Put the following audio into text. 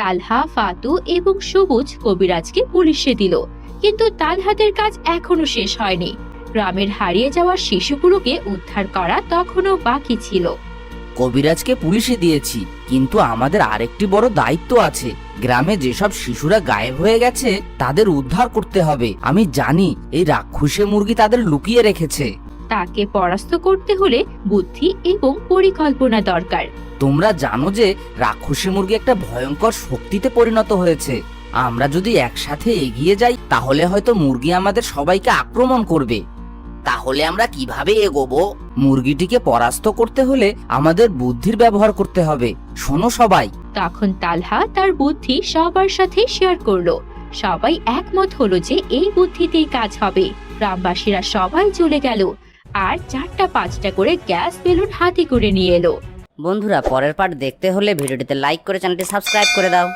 তালহা, ফাতু এবং সবুজ কবিরাজকে পুলিশে দিল। কিন্তু তালহাতের কাজ এখনও শেষ হয়নি। গ্রামের হারিয়ে যাওয়া শিশুগুলোকে উদ্ধার করা তখনও বাকি ছিল। কবিরাজকে পুলিশে দিয়েছি, কিন্তু আমাদের আরেকটি বড় দায়িত্ব আছে। গ্রামে যেসব শিশুরা গায়েব হয়ে গেছে, তাদের উদ্ধার করতে হবে। আমি জানি, এই রাক্ষসে মুরগি তাদের লুকিয়ে রেখেছে। তাকে পরাস্ত করতে হলে বুদ্ধি এবং পরিকল্পনা দরকার। তোমরা জানো যে রাক্ষসী মুরগি একটা ভয়ঙ্কর শক্তিতে পরিণত হয়েছে। আমরা যদি একসাথে এগিয়ে যাই তাহলে হয়তো মুরগি আমাদের সবাইকে আক্রমণ করবে। তাহলে আমরা কীভাবে এগোবো? মুরগিটিকে পরাস্ত করতে হলে আমাদের বুদ্ধির ব্যবহার করতে হবে। শোনো সবাই। তখন তালহা তার বুদ্ধি সবার সাথে শেয়ার করল। সবাই একমত হলো যে এই বুদ্ধিতেই কাজ হবে। গ্রামবাসীরা সবাই চলে গেল। আর চারটা পাঁচটা করে গ্যাস বেলুন হাতি করে নিয়ে এলো। বন্ধুরা, পরের পার্ট দেখতে হলে ভিডিওটিতে লাইক করে চ্যানেলটি সাবস্ক্রাইব করে দাও।